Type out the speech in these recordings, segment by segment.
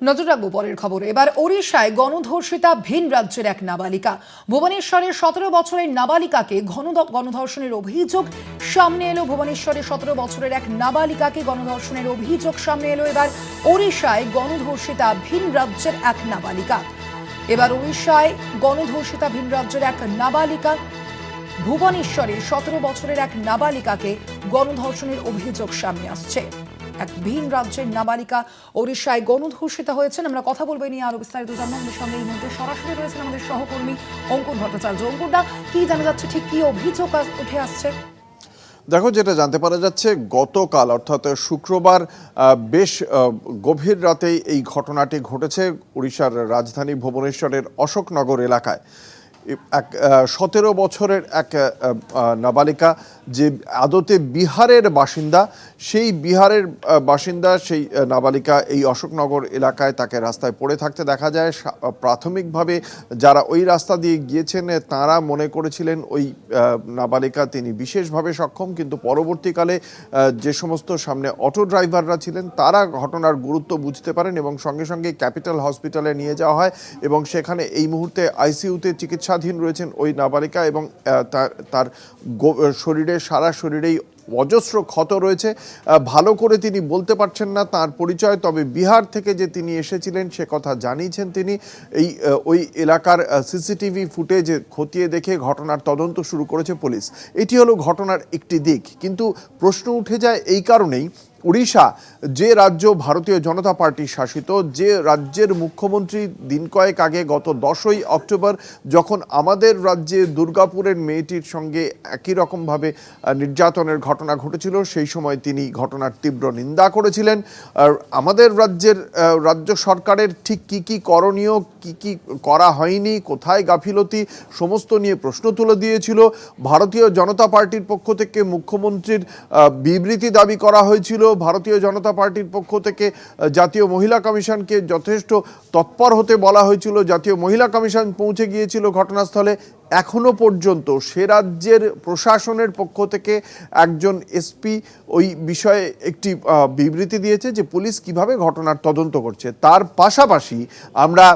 নজর রাখব পরের খবর। এবার ওড়িশায় গণধর্ষিতা ভিন রাজ্যের এক নাবালিকা। ভুবনেশ্বরের সতেরো বছরের নাবালিকাকে ঘন গণধর্ষণের অভিযোগ সামনে এলো। ভুবনেশ্বরের সতেরো বছরের এক নাবালিকাকে গণধর্ষণের অভিযোগ সামনে এলো। এবার ওড়িশায় গণধর্ষিতা ভিন রাজ্যের এক নাবালিকা। এবার ওড়িশায় গণধর্ষিতা ভিন রাজ্যের এক নাবালিকা। ভুবনেশ্বরে সতেরো বছরের এক নাবালিকাকে গণধর্ষণের অভিযোগ সামনে আসছে। এক ভিন রাজ্যের নাবালিকা ওড়িশায় গণধর্ষিতা হয়েছেন। আমরা কথা বলব নিয়ে আরও বিস্তারিত জানব। আমাদের সঙ্গে এই মুহূর্তে সরাসরি রয়েছেন আমাদের সহকর্মী অঙ্কুর ভট্টাচার্য। অঙ্কুরদা কি জানা যাচ্ছে? ঠিক কি অভিযোগ উঠে আসছে? দেখো, যেটা জানতে পারা যাচ্ছে, গতকাল, অর্থাৎ শুক্রবার বেশ গভীর রাতেই এই ঘটনাটি ঘটেছে উড়িষ্যার রাজধানী ভুবনেশ্বরের অশোকনগর এলাকায়। এক সতেরো বছরের এক নাবালিকা যে আদতে বিহারের বাসিন্দা, সেই বিহারের বাসিন্দা, সেই নাবালিকা এই অশোকনগর এলাকায় তাকে রাস্তায় পড়ে থাকতে দেখা যায়। প্রাথমিকভাবে যারা ওই রাস্তা দিয়ে গিয়েছেন, তারা মনে করেছিলেন ওই নাবালিকা তিনি বিশেষভাবে সক্ষম, কিন্তু পরবর্তীকালে যে সমস্ত সামনে অটো ড্রাইভাররা ছিলেন, তারা ঘটনার গুরুত্ব বুঝতে পারেন এবং সঙ্গে সঙ্গে ক্যাপিটাল হসপিটালে নিয়ে যাওয়া হয় এবং সেখানে এই মুহূর্তে আইসিইউতে চিকিৎসাধীন রয়েছেন ওই নাবালিকা এবং তার শরীরে, সারা শরীরেই অজস্র ক্ষত রয়েছে। ভালো করে তিনি বলতে পারছেন না তার পরিচয়, তবে বিহার থেকে যে তিনি এসেছিলেন সে কথা জানিয়েছেন তিনি। এই ওই এলাকার সিসিটিভি ফুটেজ খতিয়ে দেখে ঘটনার তদন্ত শুরু করেছে পুলিশ। এটি হলো ঘটনার একটি দিক। কিন্তু প্রশ্ন উঠে যায় এই কারণেই উড়িষ্যা, যে রাজ্য ভারতীয় জনতা পার্টি শাসিত, যে রাজ্যের মুখ্যমন্ত্রী দিন কয়েক আগে গত দশই অক্টোবর যখন আমাদের রাজ্যে দুর্গাপুরের মেয়েটির সঙ্গে একই রকমভাবে নির্যাতনের ঘটনা ঘটেছিল, সেই সময় তিনি ঘটনার তীব্র নিন্দা করেছিলেন। আর আমাদের রাজ্যের রাজ্য সরকারের ঠিক কি কি করণীয়, কি কি করা হয়নি, কোথায় গাফিলতি, সমস্ত নিয়ে প্রশ্ন তুলে দিয়েছিল। ভারতীয় জনতা পার্টির পক্ষ থেকে মুখ্যমন্ত্রীর বিবৃতি দাবি করা হয়েছিল ভারতীয় জনতা পার্টির পক্ষ থেকে জাতীয় মহিলা কমিশনকে যথেষ্ট তৎপর হতে বলা হয়েছিল। জাতীয় মহিলা কমিশন পৌঁছে গিয়েছিল ঘটনাস্থলে এখনও পর্যন্ত। সে রাজ্যের প্রশাসনের পক্ষ থেকে একজন এসপি ওই বিষয়ে একটি বিবৃতি দিয়েছে যে পুলিশ কীভাবে ঘটনার তদন্ত করছে। তার পাশাপাশি আমরা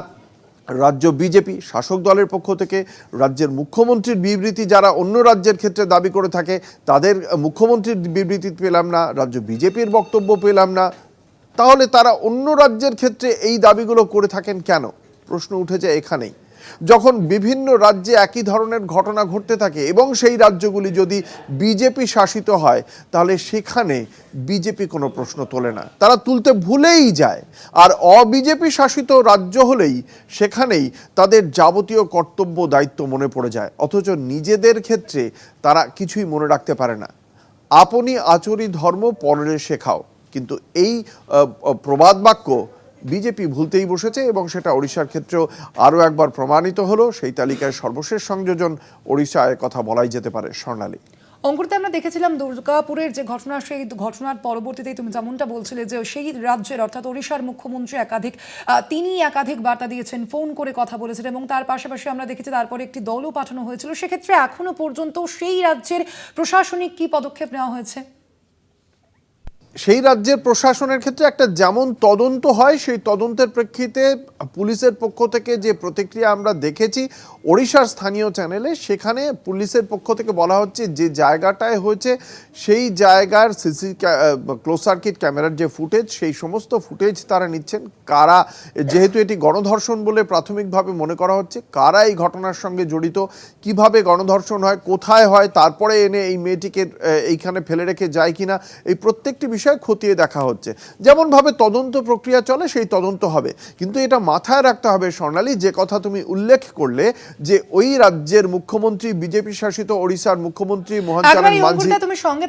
রাজ্য বিজেপি শাসক দলের পক্ষ থেকে রাজ্যের মুখ্যমন্ত্রীর বিবৃতি যারা অন্য রাজ্যের ক্ষেত্রে দাবি করে থাকে, তাদের মুখ্যমন্ত্রীর বিবৃতি পেলাম না, রাজ্য বিজেপির বক্তব্য পেলাম না। তাহলে তারা অন্য রাজ্যের ক্ষেত্রে এই দাবিগুলো করে থাকেন কেন? প্রশ্ন উঠেছে এখানেই। যখন বিভিন্ন রাজ্যে একই ধরনের ঘটনা ঘটতে থাকে এবং সেই রাজ্যগুলি যদি বিজেপি শাসিত হয়, তাহলে সেখানে বিজেপি কোনো প্রশ্ন তোলে না। তারা তুলতে ভুলেই যায়। আর অবিজেপি শাসিত রাজ্য হলেই সেখানেই তাদের যাবতীয় কর্তব্য দায়িত্ব মনে পড়ে যায়। অথচ নিজেদের ক্ষেত্রে তারা কিছুই মনে রাখতে পারে না। আপনি আচরি ধর্ম পরের শেখাও। কিন্তু এই প্রবাদ বাক্য বিজেপি ভুলতেই বসেছে এবং সেটা ওড়িশার ক্ষেত্রেও আরও একবার প্রমাণিত হলো। সেই তালিকায় সর্বশেষ সংযোজন ওড়িশায় কথা বলাই যেতে পারে, স্বর্ণালী। অঙ্কুরতে আমরা দেখেছিলাম দুর্গাপুরের যে ঘটনা, সেই ঘটনার পরবর্তীতেই তুমি যেমনটা বলছিলে যে সেই রাজ্যের, অর্থাৎ ওড়িশার মুখ্যমন্ত্রী একাধিক তিনি একাধিক বার্তা দিয়েছেন, ফোন করে কথা বলেছেন এবং তার পাশাপাশি আমরা দেখেছি তারপরে একটি দলও পাঠানো হয়েছিল। সেক্ষেত্রে এখনও পর্যন্ত সেই রাজ্যের প্রশাসনিক কি পদক্ষেপ নেওয়া হয়েছে? সেই রাজ্যের প্রশাসনের ক্ষেত্রে একটা যেমন তদন্ত হয়, সেই তদন্তের প্রেক্ষিতে পুলিশের পক্ষ থেকে যে প্রতিক্রিয়া আমরা দেখেছি ওড়িশার স্থানীয় চ্যানেলে, সেখানে পুলিশের পক্ষ থেকে বলা হচ্ছে যে জায়গাটায় হয়েছে, সেই জায়গার সিসি ক্লোজ সার্কিট ক্যামেরার যে ফুটেজ, সেই সমস্ত ফুটেজ তারা নিচ্ছেন। কারা, যেহেতু এটি গণধর্ষণ বলে প্রাথমিকভাবে মনে করা হচ্ছে, কারা এই ঘটনার সঙ্গে জড়িত, কীভাবে গণধর্ষণ হয়, কোথায় হয়, তারপরে এনে এই মেয়েটিকে এইখানে ফেলে রেখে যায় কিনা, এই প্রত্যেকটি বিষয় খতিয়ে দেখা হচ্ছে। যেমনভাবে তদন্ত প্রক্রিয়া চলে সেই তদন্ত হবে। কিন্তু এটা মাথায় রাখতে হবে স্বর্ণালী যে কথা তুমি উল্লেখ করলে যে ওই রাজ্যের মুখ্যমন্ত্রী বিজেপি শাসিত ওড়িশার মুখ্যমন্ত্রী মোহন চারণ মাঝি তুমি সঙ্গে